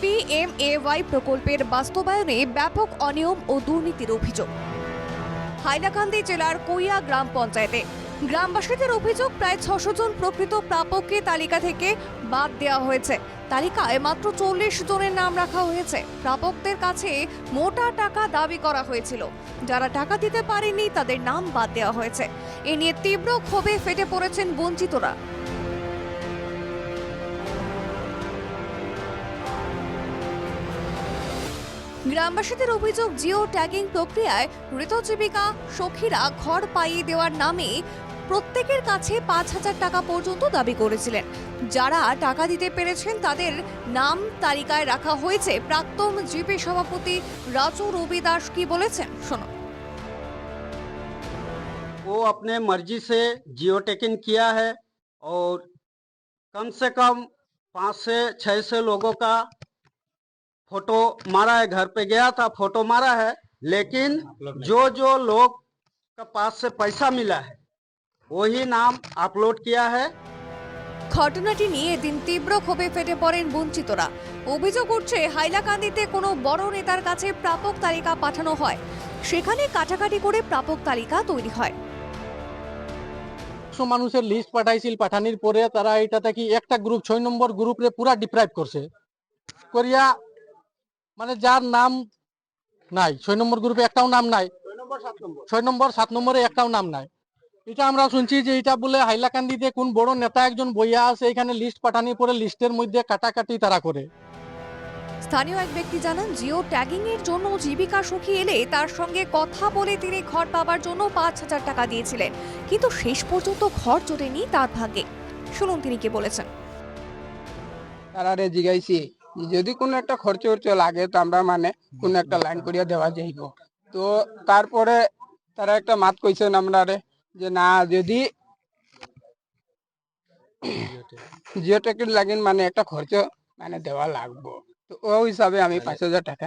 PMAY প্রকল্পের বাস্তবায়নে ব্যাপক অনিয়ম ও দুর্নীতির অভিযোগ। হাইলাকান্দি জেলার কৈয়া গ্রাম পঞ্চায়েতে গ্রামবাসীদের অভিযোগ, প্রায় ছশো জন প্রকৃত প্রাপককে তালিকা থেকে বাদ দেওয়া হয়েছে। তালিকায় মাত্র চল্লিশ জনের নাম রাখা হয়েছে। প্রাপকদের কাছে মোটা টাকা দাবি করা হয়েছিল। যারা টাকা দিতে পারেনি, তাদের নাম বাদ দেওয়া হয়েছে। এ নিয়ে তীব্র ক্ষোভে ফেটে পড়েছেন বঞ্চিতরা। গ্রামবাসীদের অভিযোগ জিও ট্যাগিং প্রক্রিয়ায় মৃত জীবিকা সখীরা ঘর পাইয়ে দেওয়ার নামে প্রত্যেকের কাছে পাঁচ হাজার টাকা পর্যন্ত দাবি করেছিলেন যারা টাকা দিতে পেরেছেন তাদের নাম তালিকায় রাখা হয়েছে প্রাক্তন জিপি সভাপতি রাজু রবি দাস কি বলেছেন শোনো वो अपने मर्जी से जियो टेकिन किया है और कम से कम पाँच से छः से लोगों का फोटो मारा है घर पे गया था फोटो मारा है लेकिन जो जो लोग का पास से पैसा मिला है वही नाम अपलोड किया है ঘটনাটি নিয়ে এদিন তীব্র ক্ষোভে ফেটে পড়েন বঞ্চিতরা অভিযোগ উঠছে হাইলাকান্দিতে কোনো বড় নেতার কাছে প্রাপক তালিকা পাঠানো হয় সেখানে কাটাকাটি করে প্রাপক তালিকা তৈরি হয় একশো মানুষের লিস্ট পাঠাইছিল পাঠানির পরে তারা এটা থেকে একটা গ্রুপ ছয় নম্বর গ্রুপরে পুরা ডিপ্রাইভ করছে করিয়া মানে যার নাম নাই ছয় নম্বর গ্রুপে একটাও নাম নাই। ছয় নম্বর সাত নম্বরে একটাও নাম নাই। এটা আমরা শুনছি যে এটা বলে হাইলাকান্দিতে কোন বড় নেতা একজন বইয়া আছে এখানে লিস্ট পাঠানির পরে লিস্টের মধ্যে কাটাকাটি তারা করে। স্থানীয় এক ব্যক্তি জানান জিও ট্যাগিং এর জন্য জীবিকা সখী এলে তার সঙ্গে কথা বলে তিনি ঘর পাবার জন্য পাঁচ হাজার টাকা দিয়েছিলেন। কিন্তু শেষ পর্যন্ত ঘর জোটেনি তার ভাগ্যে। শুনুন তিনি কি বলেছেন। তারারে জিগাইছি। যে যদি কোনো একটা খরচ খরচ লাগে তো আমরা মানে কোনো একটা লাইন করিয়া দেওয়া যাইব। তো তারপরে তারা একটা মাত কইছেন আমরারে যে, না, যদি জিও টেকের লাগিন মানে একটা খরচ মানে দেওয়া লাগবো। তো ও হিসাবে আমি পাঁচ হাজার টাকা।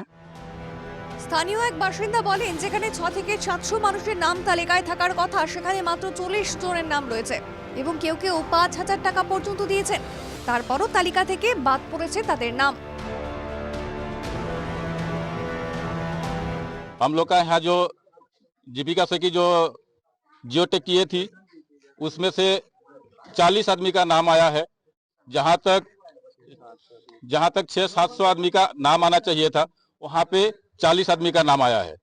স্থানীয় এক বাসিন্দা বলেন, যেখানে ছ থেকে সাতশো মানুষের নাম তালিকায় থাকার কথা, সেখানে মাত্র চল্লিশ জনের নাম রয়েছে এবং কেউ কেউ পাঁচ হাজার টাকা পর্যন্ত দিয়েছেন। তারপরও তালিকা থেকে বাদ পড়েছে তাদের নাম हम लोग का यहाँ जो जीविका सखी जो जियो टेक किए थी उसमें से 40 आदमी का नाम आया है जहाँ तक जहाँ तक छः सात सौ आदमी का नाम आना चाहिए था वहाँ पे 40 आदमी का नाम आया है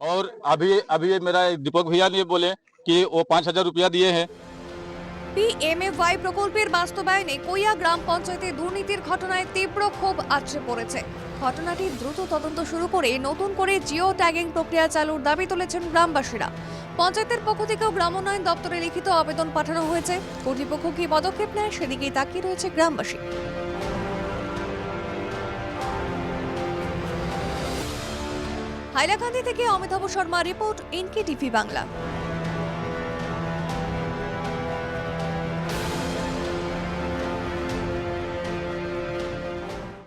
और अभी अभी मेरा एक दीपक भैया ने बोले कि वो पाँच हजार रुपया दिए हैं পিএমএফআই প্রকল্পের বাস্তবায়নে কৈয়া গ্রাম পঞ্চায়েতে দুর্নীতির ঘটনায় তীব্র ক্ষোভ আছড়ে পড়েছে। ঘটনাটি দ্রুত তদন্ত শুরু করে নতুন করে জিও ট্যাগিং প্রক্রিয়া চালুর দাবি তুলেছেন গ্রামবাসীরা। পঞ্চায়েতের পক্ষ থেকেও গ্রামোন্নয়ন দপ্তরে লিখিত আবেদন পাঠানো হয়েছে। কর্তৃপক্ষ কি পদক্ষেপ নেয় সেদিকেই তাকিয়ে রয়েছে গ্রামবাসী। হাইলাকান্দি থেকে অমিতাভ শর্মা, রিপোর্ট ইনকে টিভি বাংলা।